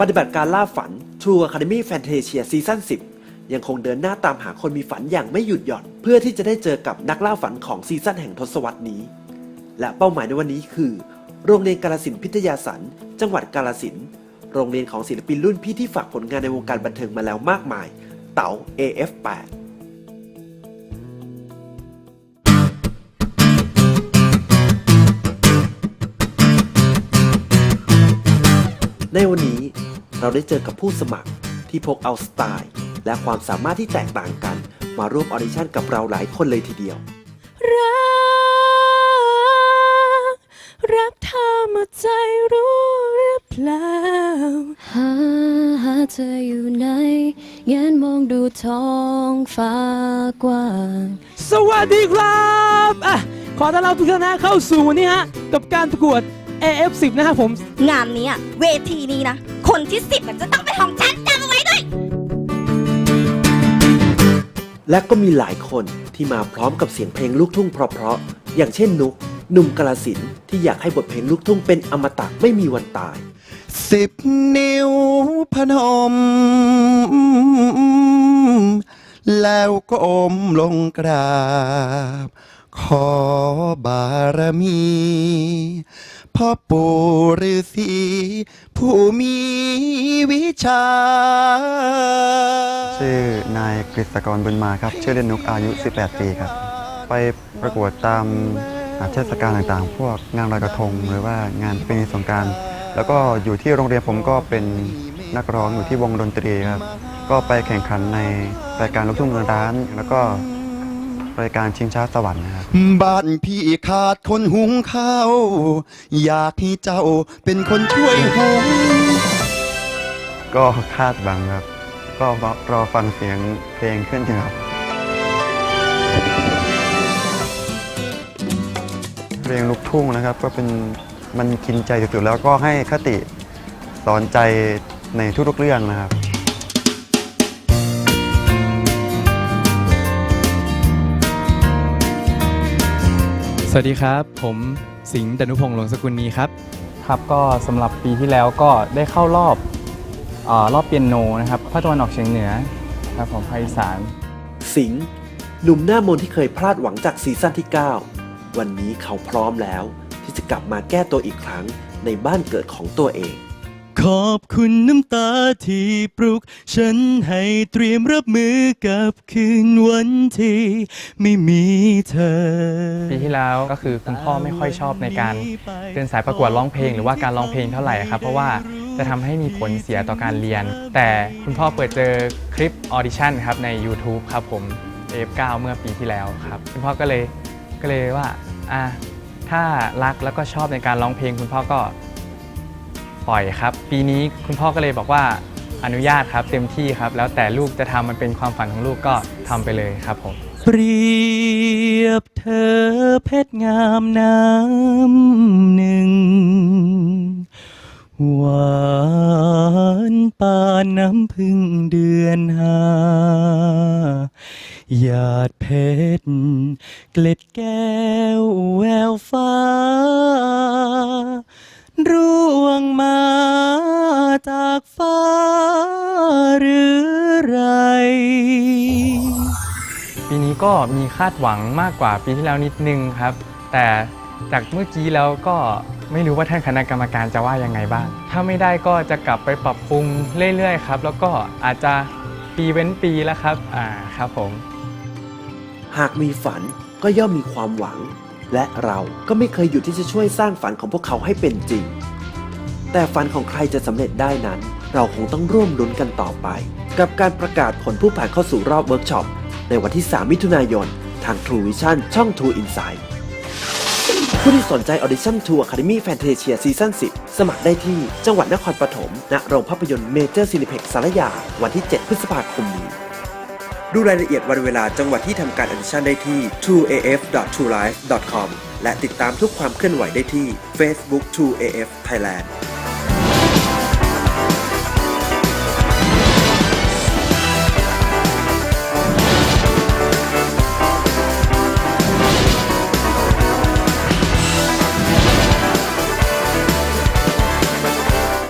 ปฏิบัติการล่าฝัน True Academy Fantasia ซีซั่น10 ยังคงเดินหน้าตามหาคนมีฝันอย่างไม่หยุดหย่อน เพื่อที่จะได้เจอกับนักล่าฝันของซีซั่นแห่งทศวรรษนี้ และเป้าหมายในวันนี้คือ โรงเรียนกาลสินพิทยาสัน จังหวัดกาลสิน โรงเรียนของศิลปินรุ่นพี่ที่ฝากผลงานในวงการบันเทิงมาแล้วมากมาย เต๋า AF8 ในวันนี้ เราได้เจอกับผู้สมัครที่พกเอาสไตล์ และความสามารถที่แตกต่างกัน มาร่วมออดิชั่นกับเราหลายคนเลยทีเดียว รัก รับเธอหมดใจรู้หรือเปล่า หาหาเธออยู่ไหนเยันมองดูท้องฟ้ากว้างสวัสดีครับอะขอต้อนรับทุกท่านนะเข้าสู่วันนี้ฮะ กับการประกวด AF10 นะครับผม งานนี้อะเวทีนี้นะ คนที่สิบจะต้องเป็นของฉันจำเอาไว้ด้วย และก็มีหลายคนที่มาพร้อมกับเสียงเพลงลูกทุ่งเพราะๆอย่างเช่นนุกหนุ่มกาลสินธุ์ที่อยากให้บทเพลงลูกทุ่งเป็นอมตะไม่มีวันตาย สิบนิ้วพนม แล้วก็อมลงกราบ ขอบารมีพ่อปู่ฤาษีผู้มีวิชา ชื่อนายกฤษกรบุญมาครับ ชื่อเล่นนุกอายุ 18 ปีครับ ไปประกวดตามเทศกาลต่างๆ พวกงานลอยกระทงหรือว่างานเป็นสงการ แล้วก็อยู่ที่โรงเรียนผมก็เป็นนักร้องอยู่ที่วงดนตรีครับ ก็ไปแข่งขันในรายการลูกทุ่งเมืองร้าน แล้วก็ รายการชิงช้าสวรรค์นะครับ บ้านพี่ขาดคนหุงข้าว อยากให้เจ้าเป็นคนช่วยหุง ก็คาดหวังครับ ก็รอฟังเสียงเพลงขึ้นครับ เพลงลูกทุ่งนะครับ ก็เป็นมันกินใจสุดๆแล้วก็ให้คติสอนใจในทุกๆเรื่องนะครับ สวัสดีครับ ผมสิงห์ดนุพงษ์หลวงสกุลนีครับ ครับก็สำหรับปีที่แล้วก็ได้เข้ารอบเออรอบเปียโนนะครับภาคตะวันออกเฉียงเหนือครับของภาคอีสาน สิงห์หนุ่มหน้ามนต์ที่เคยพลาดหวังจากซีซั่นที่ 9 วันนี้เขาพร้อมแล้ว ที่จะกลับมาแก้ตัวอีกครั้งในบ้านเกิดของตัวเอง ขอบคุณน้ำตาที่ปลุก ฉันให้เตรียมรับมือกับคืนวันที่ไม่มีเธอ ปีที่แล้วก็คือคุณพ่อไม่ค่อยชอบในการเดินสายประกวดร้องเพลงหรือว่าการร้องเพลงเท่าไหร่ครับ เพราะว่าจะทำให้มีผลเสียต่อการเรียน แต่คุณพ่อเปิดเจอคลิปออดิชั่นครับใน YouTube ครับผม F9 เมื่อปีที่แล้วครับ คุณพ่อก็เลยก็เลยว่าอะถ้ารักแล้วก็ชอบในการร้องเพลง คุณพ่อก็ ปล่อยครับ ปีนี้คุณพ่อก็เลยบอกว่าอนุญาตครับเต็มที่ครับ แล้วแต่ลูกจะทำมันเป็นความฝันของลูกก็ทำไปเลยครับผม เปรียบเธอเพชรงามน้ำหนึ่ง หวานปานน้ำพึ่งเดือนหาหยาดเพชรเกล็ดแก้วแววฟ้าร่ วงมาจากฟ้าหรือไร ปีนี้ก็มีคาดหวังมากกว่าปีที่แล้วนิดนึงครับ แต่จากเมื่อกี้แล้วก็ไม่รู้ว่าท่านคณะกรรมการจะว่ายังไงบ้าง ถ้าไม่ได้ก็จะกลับไปปรับปรุงเรื่อยๆครับ แล้วก็อาจจะปีเว้นปีแล้วครับ อ่าครับผม หากมีฝันก็ย่อมมีความหวัง และเราก็ไม่เคยหยุดที่จะช่วยสร้างฝันของพวกเขาให้เป็นจริง แต่ฝันของใครจะสำเร็จได้นั้น เราคงต้องร่วมลุ้นกันต่อไป กับการประกาศผลผู้ผ่านเข้าสู่รอบเวิร์กช็อป ในวันที่ 3 มิถุนายน ทาง True Vision ช่อง True Insight ผู้ที่สนใจ Audition Tour Academy Fantasia Season 10 สมัครได้ที่จังหวัดนครปฐมณโรงภาพยนตร์เมเจอร์ซินิเพ็กสารยา วันที่ 7 พฤษภาคมนี้ ดูรายละเอียดวันเวลาจังหวัดที่ทำการ audition ได้ที่ trueaf.truelife.com และติดตามทุกความเคลื่อนไหวได้ที่ Facebook TrueAF Thailand